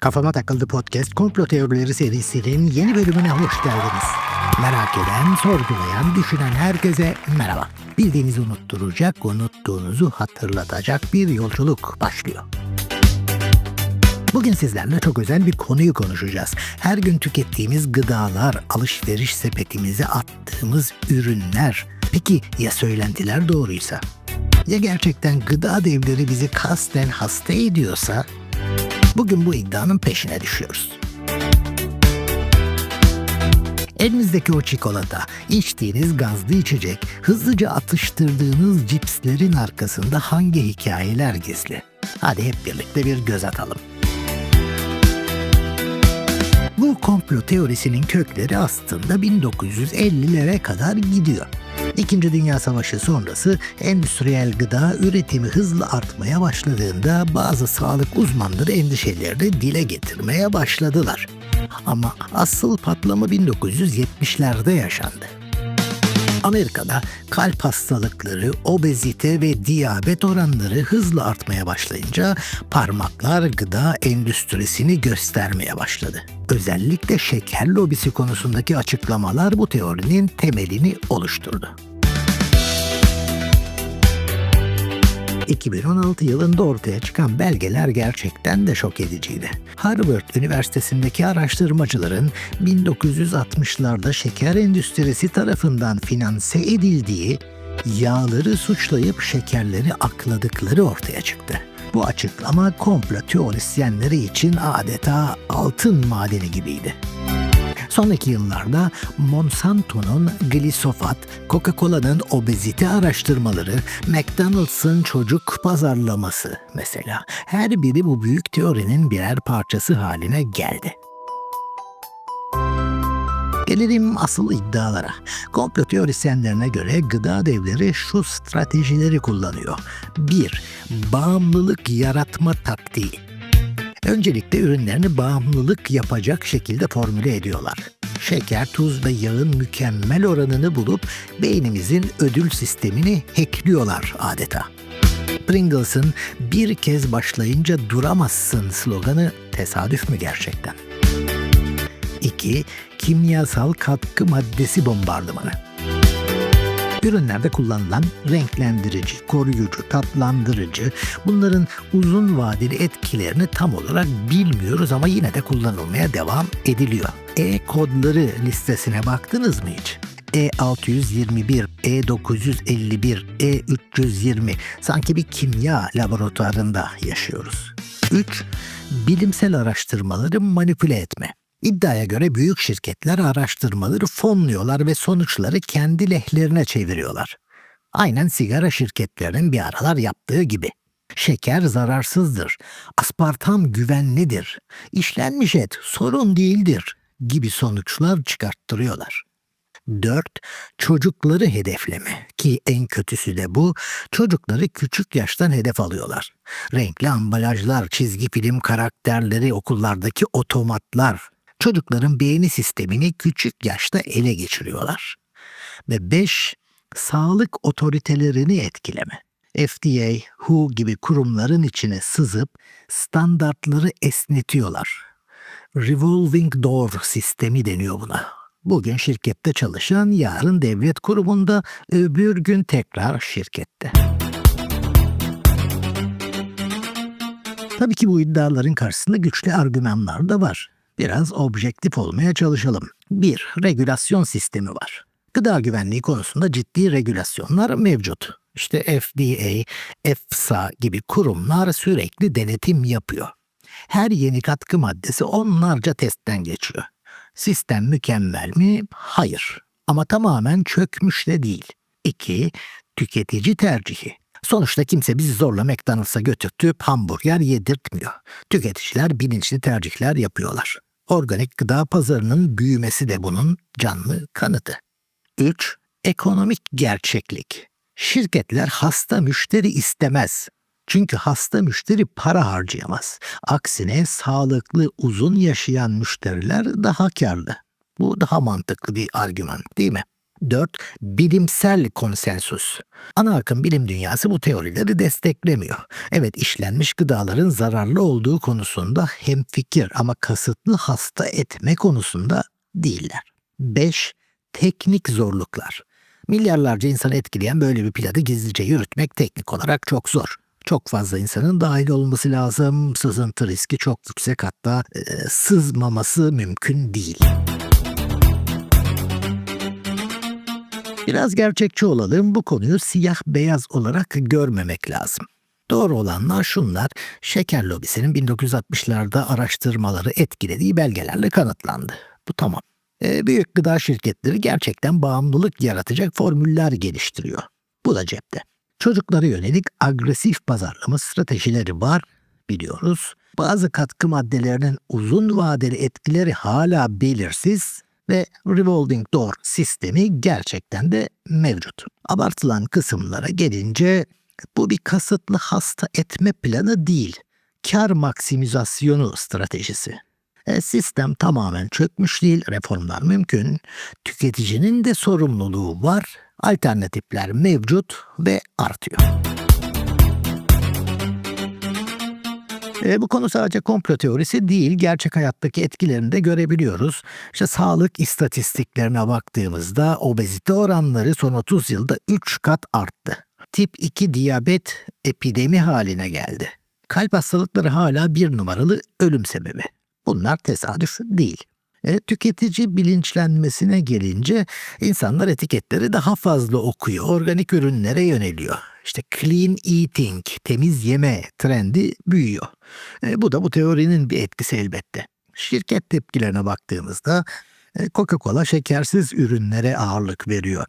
Kafama Takıldı Podcast Komplo Teorileri serisinin yeni bölümüne hoş geldiniz. Merak eden, sorgulayan, düşünen herkese merhaba. Bildiğinizi unutturacak, unuttuğunuzu hatırlatacak bir yolculuk başlıyor. Bugün sizlerle çok özel bir konuyu konuşacağız. Her gün tükettiğimiz gıdalar, alışveriş sepetimize attığımız ürünler. Peki ya söylentiler doğruysa? Ya gerçekten gıda devleri bizi kasten hasta ediyorsa? Bugün bu iddianın peşine düşüyoruz. Elinizdeki o çikolata, içtiğiniz gazlı içecek, hızlıca atıştırdığınız cipslerin arkasında hangi hikayeler gizli? Hadi hep birlikte bir göz atalım. Bu komplo teorisinin kökleri aslında 1950'lere kadar gidiyor. İkinci Dünya Savaşı sonrası endüstriyel gıda üretimi hızla artmaya başladığında bazı sağlık uzmanları endişelerini dile getirmeye başladılar. Ama asıl patlama 1970'lerde yaşandı. Amerika'da kalp hastalıkları, obezite ve diyabet oranları hızla artmaya başlayınca parmaklar gıda endüstrisini göstermeye başladı. Özellikle şeker lobisi konusundaki açıklamalar bu teorinin temelini oluşturdu. 2016 yılında ortaya çıkan belgeler gerçekten de şok ediciydi. Harvard Üniversitesi'ndeki araştırmacıların 1960'larda şeker endüstrisi tarafından finanse edildiği, yağları suçlayıp şekerleri akladıkları ortaya çıktı. Bu açıklama komplo teorisyenleri için adeta altın madeni gibiydi. Sonraki yıllarda Monsanto'nun glisofat, Coca-Cola'nın obezite araştırmaları, McDonald's'ın çocuk pazarlaması mesela her biri bu büyük teorinin birer parçası haline geldi. Gelelim asıl iddialara. Komplo teorisyenlerine göre gıda devleri şu stratejileri kullanıyor. 1. Bağımlılık yaratma taktiği. Öncelikle ürünlerini bağımlılık yapacak şekilde formüle ediyorlar. Şeker, tuz ve yağın mükemmel oranını bulup beynimizin ödül sistemini hackliyorlar adeta. Pringles'ın bir kez başlayınca duramazsın sloganı tesadüf mü gerçekten? 2. Kimyasal katkı maddesi bombardımanı. Ürünlerde kullanılan renklendirici, koruyucu, tatlandırıcı bunların uzun vadeli etkilerini tam olarak bilmiyoruz ama yine de kullanılmaya devam ediliyor. E-kodları listesine baktınız mı hiç? E621, E951, E320 sanki bir kimya laboratuvarında yaşıyoruz. 3. Bilimsel araştırmaları manipüle etme. İddiaya göre büyük şirketler araştırmaları fonluyorlar ve sonuçları kendi lehlerine çeviriyorlar. Aynen sigara şirketlerinin bir aralar yaptığı gibi. Şeker zararsızdır, aspartam güvenlidir, işlenmiş et sorun değildir gibi sonuçlar çıkarttırıyorlar. 4. Çocukları hedefleme ki en kötüsü de bu. Çocukları küçük yaştan hedef alıyorlar. Renkli ambalajlar, çizgi film karakterleri, okullardaki otomatlar, çocukların beğeni sistemini küçük yaşta ele geçiriyorlar. Ve 5. Sağlık otoritelerini etkileme. FDA, WHO gibi kurumların içine sızıp standartları esnetiyorlar. Revolving door sistemi deniyor buna. Bugün şirkette çalışan, yarın devlet kurumunda, öbür gün tekrar şirkette. Tabii ki bu iddiaların karşısında güçlü argümanlar da var. Biraz objektif olmaya çalışalım. 1. Regülasyon sistemi var. Gıda güvenliği konusunda ciddi regülasyonlar mevcut. İşte FDA, EFSA gibi kurumlar sürekli denetim yapıyor. Her yeni katkı maddesi onlarca testten geçiyor. Sistem mükemmel mi? Hayır. Ama tamamen çökmüş de değil. 2. Tüketici tercihi. Sonuçta kimse bizi zorla McDonald's'a götürtüp hamburger yedirtmiyor. Tüketiciler bilinçli tercihler yapıyorlar. Organik gıda pazarının büyümesi de bunun canlı kanıtı. 3. Ekonomik gerçeklik. Şirketler hasta müşteri istemez. Çünkü hasta müşteri para harcayamaz. Aksine sağlıklı, uzun yaşayan müşteriler daha karlı. Bu daha mantıklı bir argüman değil mi? 4. Bilimsel konsensus. Ana akım bilim dünyası bu teorileri desteklemiyor. Evet işlenmiş gıdaların zararlı olduğu konusunda hemfikir ama kasıtlı hasta etme konusunda değiller. 5. Teknik zorluklar. Milyarlarca insanı etkileyen böyle bir planı gizlice yürütmek teknik olarak çok zor. Çok fazla insanın dahil olması lazım. Sızıntı riski çok yüksek hatta e, sızmaması mümkün değil. Biraz gerçekçi olalım bu konuyu siyah beyaz olarak görmemek lazım. Doğru olanlar şunlar, şeker lobisinin 1960'larda araştırmaları etkilediği belgelerle kanıtlandı. Bu tamam. E, büyük gıda şirketleri gerçekten bağımlılık yaratacak formüller geliştiriyor. Bu da cepte. Çocuklara yönelik agresif pazarlama stratejileri var biliyoruz. Bazı katkı maddelerinin uzun vadeli etkileri hala belirsiz ve revolving door sistemi gerçekten de mevcut. Abartılan kısımlara gelince bu bir kasıtlı hasta etme planı değil, kar maksimizasyonu stratejisi. E, sistem tamamen çökmüş değil, reformlar mümkün. Tüketicinin de sorumluluğu var, alternatifler mevcut ve artıyor. E, bu konu sadece komplo teorisi değil, gerçek hayattaki etkilerini de görebiliyoruz. İşte sağlık istatistiklerine baktığımızda obezite oranları son 30 yılda 3 kat arttı. Tip 2 diyabet epidemi haline geldi. Kalp hastalıkları hala bir numaralı ölüm sebebi. Bunlar tesadüf değil. E, tüketici bilinçlenmesine gelince insanlar etiketleri daha fazla okuyor, organik ürünlere yöneliyor. İşte clean eating, temiz yeme trendi büyüyor. E, bu da bu teorinin bir etkisi elbette. Şirket tepkilerine baktığımızda e, Coca-Cola şekersiz ürünlere ağırlık veriyor.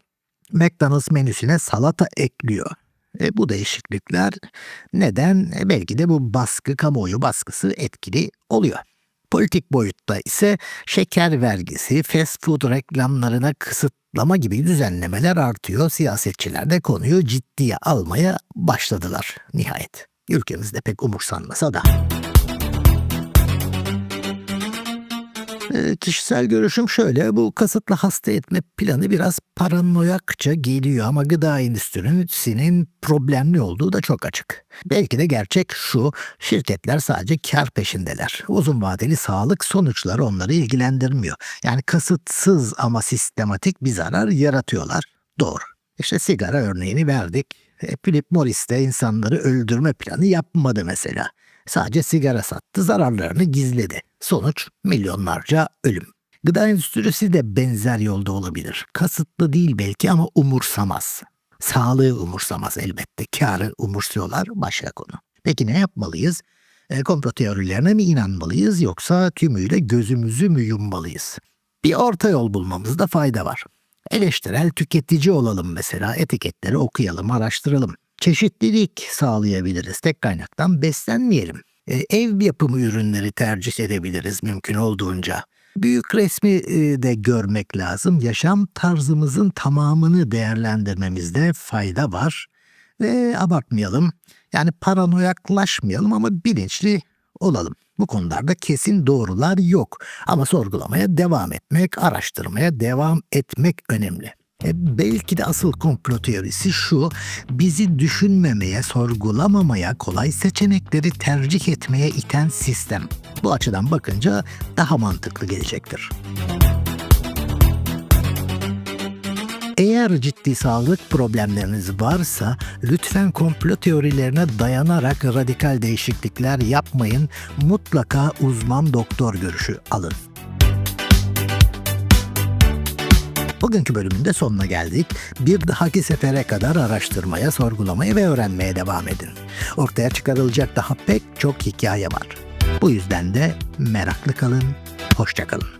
McDonald's menüsüne salata ekliyor. E, bu değişiklikler neden? E, belki de bu baskı, kamuoyu baskısı etkili oluyor. Politik boyutta ise şeker vergisi, fast food reklamlarına kısıtlama gibi düzenlemeler artıyor. Siyasetçiler de konuyu ciddiye almaya başladılar nihayet. Ülkemizde pek umursanmasa da. E, kişisel görüşüm şöyle, bu kasıtlı hasta etme planı biraz paranoyakça geliyor ama gıda endüstrisinin problemli olduğu da çok açık. Belki de gerçek şu, şirketler sadece kar peşindeler. Uzun vadeli sağlık sonuçları onları ilgilendirmiyor. Yani kasıtsız ama sistematik bir zarar yaratıyorlar. Doğru. İşte sigara örneğini verdik. E, Philip Morris de insanları öldürme planı yapmadı mesela. Sadece sigara sattı, zararlarını gizledi. Sonuç milyonlarca ölüm. Gıda endüstrisi de benzer yolda olabilir. Kasıtlı değil belki ama umursamaz. Sağlığı umursamaz elbette. Karı umursuyorlar başka konu. Peki ne yapmalıyız? E, komplo teorilerine mi inanmalıyız yoksa tümüyle gözümüzü mü yummalıyız? Bir orta yol bulmamızda fayda var. Eleştirel tüketici olalım mesela, etiketleri okuyalım, araştıralım. Çeşitlilik sağlayabiliriz, tek kaynaktan beslenmeyelim. E, ev yapımı ürünleri tercih edebiliriz mümkün olduğunca. Büyük resmi e, de görmek lazım. Yaşam tarzımızın tamamını değerlendirmemizde fayda var. Ve abartmayalım. Yani paranoyaklaşmayalım ama bilinçli olalım. Bu konularda kesin doğrular yok. Ama sorgulamaya devam etmek, araştırmaya devam etmek önemli. E, belki de asıl komplo teorisi şu, bizi düşünmemeye, sorgulamamaya, kolay seçenekleri tercih etmeye iten sistem. Bu açıdan bakınca daha mantıklı gelecektir. Eğer ciddi sağlık problemleriniz varsa lütfen komplo teorilerine dayanarak radikal değişiklikler yapmayın. Mutlaka uzman doktor görüşü alın. Bugünkü bölümün de sonuna geldik. Bir dahaki sefere kadar araştırmaya, sorgulamaya ve öğrenmeye devam edin. Ortaya çıkarılacak daha pek çok hikaye var. Bu yüzden de meraklı kalın, hoşça kalın.